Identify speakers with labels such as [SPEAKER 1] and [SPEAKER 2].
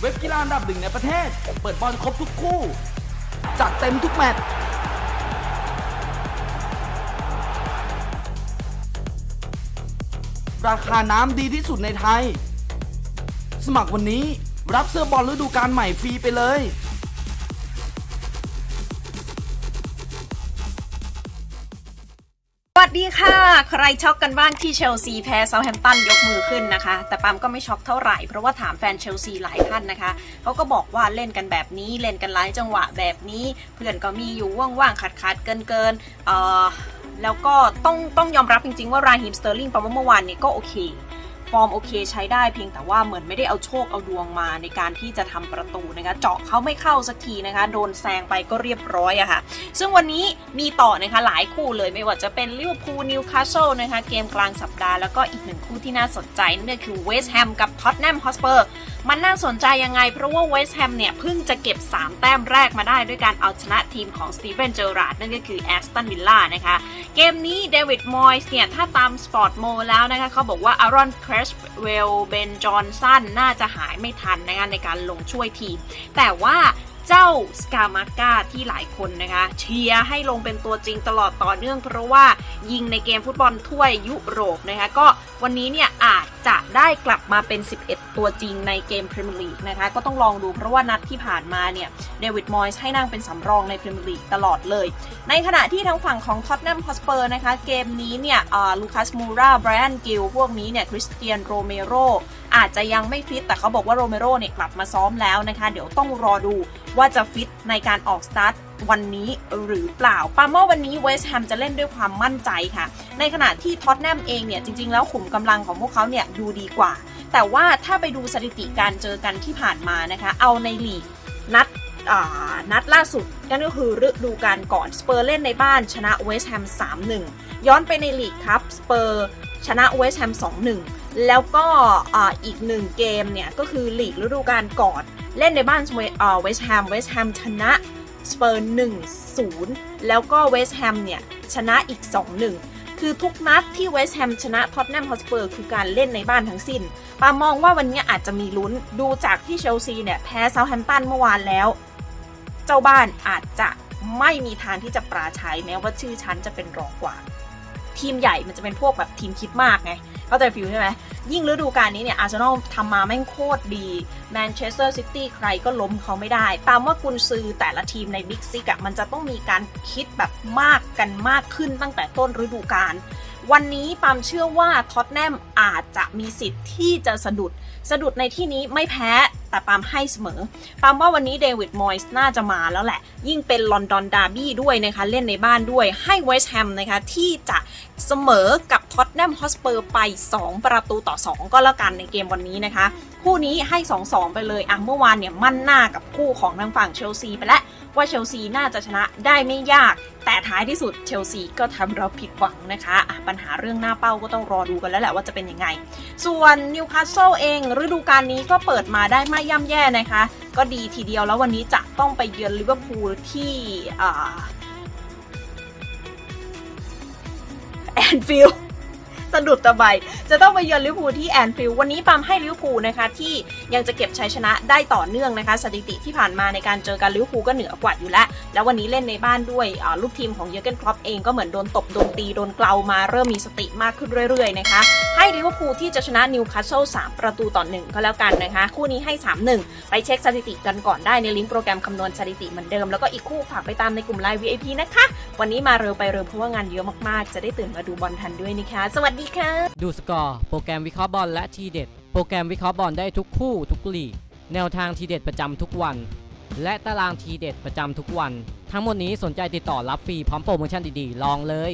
[SPEAKER 1] เว็บกีฬาอันดับหนึ่งในประเทศ เปิดบอลครบทุกคู่ จัดเต็มทุกแมตช์ราคาน้ำดีที่สุดในไทย สมัครวันนี้รับเสื้อบอลฤดูกาลใหม่ฟรีไปเลย
[SPEAKER 2] สวัสดีค่ะ ใครช็อกกันบ้างที่เชลซีแพ้เซาแฮมป์ตันยกมือขึ้นนะคะ แต่ปั๊มก็ไม่ช็อกเท่าไหร่ เพราะว่าถามแฟนเชลซีหลายท่านนะคะเขาก็บอกว่าเล่นกันแบบนี้เล่นกันหลายจังหวะแบบนี้ เพื่อนก็มีอยู่ว่างๆขาดๆเกินๆแล้วก็ต้องต้องยอมรับจริงๆว่าราฮิมสเตอร์ลิงปั๊มว่าเมื่อวานนี้ก็โอเค ฟอร์มโอเคใช้ได้เพียงแต่ว่าเหมือนไม่ได้เอาโชคเอาดวงมาในการที่จะทำประตูนะคะ เจาะเขาไม่เข้าสักทีนะคะ โดนแซงไปก็เรียบร้อยอะค่ะ ซึ่งวันนี้มีต่อนะคะหลายคู่เลยไม่ว่าจะเป็นลิเวอร์พูลนิวคาสเซิลนะคะเกมกลางสัปดาห์แล้วก็อีกหนึ่งคู่ที่น่าสนใจนั่นก็คือเวสต์แฮมกับท็อตแนมฮอสเปอร์มันน่าสนใจยังไง เพราะว่าเวสต์แฮมเนี่ยเพิ่งจะเก็บ 3 แต้มแรกมาได้ด้วยการเอาชนะทีมของสตีเฟนเจอราร์ดนั่นก็คือแอสตันวิลล่านะคะ เกมนี้เดวิดมอยส์เนี่ย ถ้าตามสปอร์ตโมแล้วนะคะเขาบอกว่าอารอนครสเวลเบนจอนสันน่าจะหายไม่ทันนะคะในการลงช่วยทีม แต่ว่าเจ้าสกามาก้าที่หลายคนนะคะเชียร์ให้ลงเป็นตัวจริงตลอดต่อเนื่องเพราะว่ายิงในเกมฟุตบอลถ้วยยุโรปนะคะก็วันนี้เนี่ยอาจ ได้กลับมาเป็น 11 ตัวจริงในเกมพรีเมียร์ลีกนะคะ ก็ต้องลองดูเพราะว่านัดที่ผ่านมาเนี่ยเดวิดมอยส์ให้นั่งเป็นสำรองในพรีเมียร์ลีกตลอดเลย ในขณะที่ทางฝั่งของท็อตแนมฮอสเปอร์นะคะ เกมนี้เนี่ยลูคัสมูราไบรอันกิลพวกนี้เนี่ยคริสเตียนโรเมโรอาจจะยังไม่ฟิต แต่เขาบอกว่าโรเมโรเนี่ยกลับมาซ้อมแล้วนะคะ เดี๋ยวต้องรอดูว่าจะฟิตในการออกสตาร์ท วันนี้หรือเปล่าปาเมื่อวันนี้เวสต์แฮมจะเล่นด้วยความมั่นใจค่ะ ในขณะที่ท็อตแนมเองเนี่ยจริง ๆ แล้วขุมกำลังของพวกเขาเนี่ยดูดีกว่า แต่ว่าถ้าไปดูสถิติการเจอกันที่ผ่านมานะคะ เอาในลีกนัดนัดล่าสุดนั่นก็คือฤดูกาลก่อนสเปอร์เล่นในบ้านชนะเวสต์แฮม 3-1 ย้อนไปในลีกครับสเปอร์ชนะเวสต์แฮม 2-1 แล้วก็อีกหนึ่งเกมเนี่ยก็คือลีกฤดูกาลก่อน เล่นในบ้านเวเวสต์แฮมเวสต์แฮมชนะ สเปอร์1-0 แล้วก็เวสต์แฮมเนี่ย ชนะอีก 2-1 คือทุกนัดที่เวสต์แฮมชนะท็อตแนมฮอสเปอร์คือการเล่นในบ้านทั้งสิ้นปามองว่าวันนี้อาจจะมีลุ้นดูจากที่เชลซีเนี่ย แพ้เซาท์แฮมป์ตันเมื่อวานแล้ว เจ้าบ้านอาจจะไม่มีทางที่จะปราชัยแม้ว่าชื่อชั้นจะเป็นรองกว่า ทีมใหญ่มันจะเป็นพวกแบบทีมคิดมากไงเข้าใจฟิลใช่ไหมยิ่งฤดูกาลนี้เนี่ยอาร์เซนอลทำมาแม่งโคตรดีแมนเชสเตอร์ซิตี้ใครก็ล้มเขาไม่ได้ ตามว่ากุนซือแต่ละทีมในบิ๊กซิกอะมันจะต้องมีการคิดแบบมากกันมากขึ้นตั้งแต่ต้นฤดูกาลวันนี้ปามเชื่อว่าท็อตแนมอาจจะมีสิทธิ์ที่จะสะดุด สะดุดในที่นี้ไม่แพ้ แต่ปามให้เสมอ ปามว่าวันนี้เดวิดมอยส์น่าจะมาแล้วแหละ ยิ่งเป็นลอนดอนดาร์บี้ด้วยนะคะ เล่นในบ้านด้วย ให้เวสต์แฮมนะคะ ที่จะเสมอกับท็อตแนมฮอสเปอร์ไป 2 ประตูต่อ 2 ก็แล้วกันในเกมวันนี้นะคะ คู่นี้ให้ 2-2 ไปเลยอะเมื่อวานเนี่ยมั่นหน้ากับคู่ของทางฝั่งเชลซีไปแล้วว่าเชลซีน่าจะชนะได้ไม่ยาก แต่ท้ายที่สุดเชลซีก็ทำเราผิดหวังนะคะะปัญหาเรื่องหน้าเป้าก็ต้องรอดูกันแล้วแหละว่าจะเป็นยังไง ส่วนนิวคาสเซิลเองฤดูกาลนี้ก็เปิดมาได้ไม่ย่ำแย่นะคะ ก็ดีทีเดียวแล้ววันนี้จะต้องไปเยือนลิเวอร์พูลที่แอนฟิลด์ สะดุดตะไบจะต้องไปเยือนลิเวอร์พูลที่แอนฟิลด์วันนี้ปามให้ลิเวอร์พูลนะคะที่ยังจะเก็บชัยชนะได้ต่อเนื่องนะคะ สถิติที่ผ่านมาในการเจอกันลิเวอร์พูลก็เหนือกว่าอยู่แล้ว แล้ววันนี้เล่นในบ้านด้วยลูกทีมของเยอร์เกนครอปเองก็เหมือนโดนตบโดนตีโดนเกลามาเริ่มมีสติมากขึ้นเรื่อยๆนะคะให้ลิเวอร์พูลที่จะชนะนิวคาสเซิล3ประตูต่อหนึ่งก็แล้วกันนะคะ คู่นี้ให้ 3-1 ไปเช็คสถิติกันก่อนได้ในลิงก์โปรแกรมคำนวณสถิติเหมือนเดิมแล้วก็อีกคู่ฝากไปตามในกลุ่มไลน์ VIP นะคะ วันนี้มาเร็วไปเร็วเพราะว่างานเยอะมากๆ จะได้ตื่นมาดูบอลทันด้วยนะคะ สวัสดีค่ะ
[SPEAKER 3] ดูสกอร์ โปรแกรมวิเคราะห์บอลและทีเด็ด โปรแกรมวิเคราะห์บอลได้ทุกคู่ทุกลีก แนวทางทีเด็ดประจำทุกวัน และตารางทีเด็ดประจำทุกวัน ทั้งหมดนี้สนใจติดต่อรับฟรีพร้อมโปรโมชั่นดีๆ ลองเลย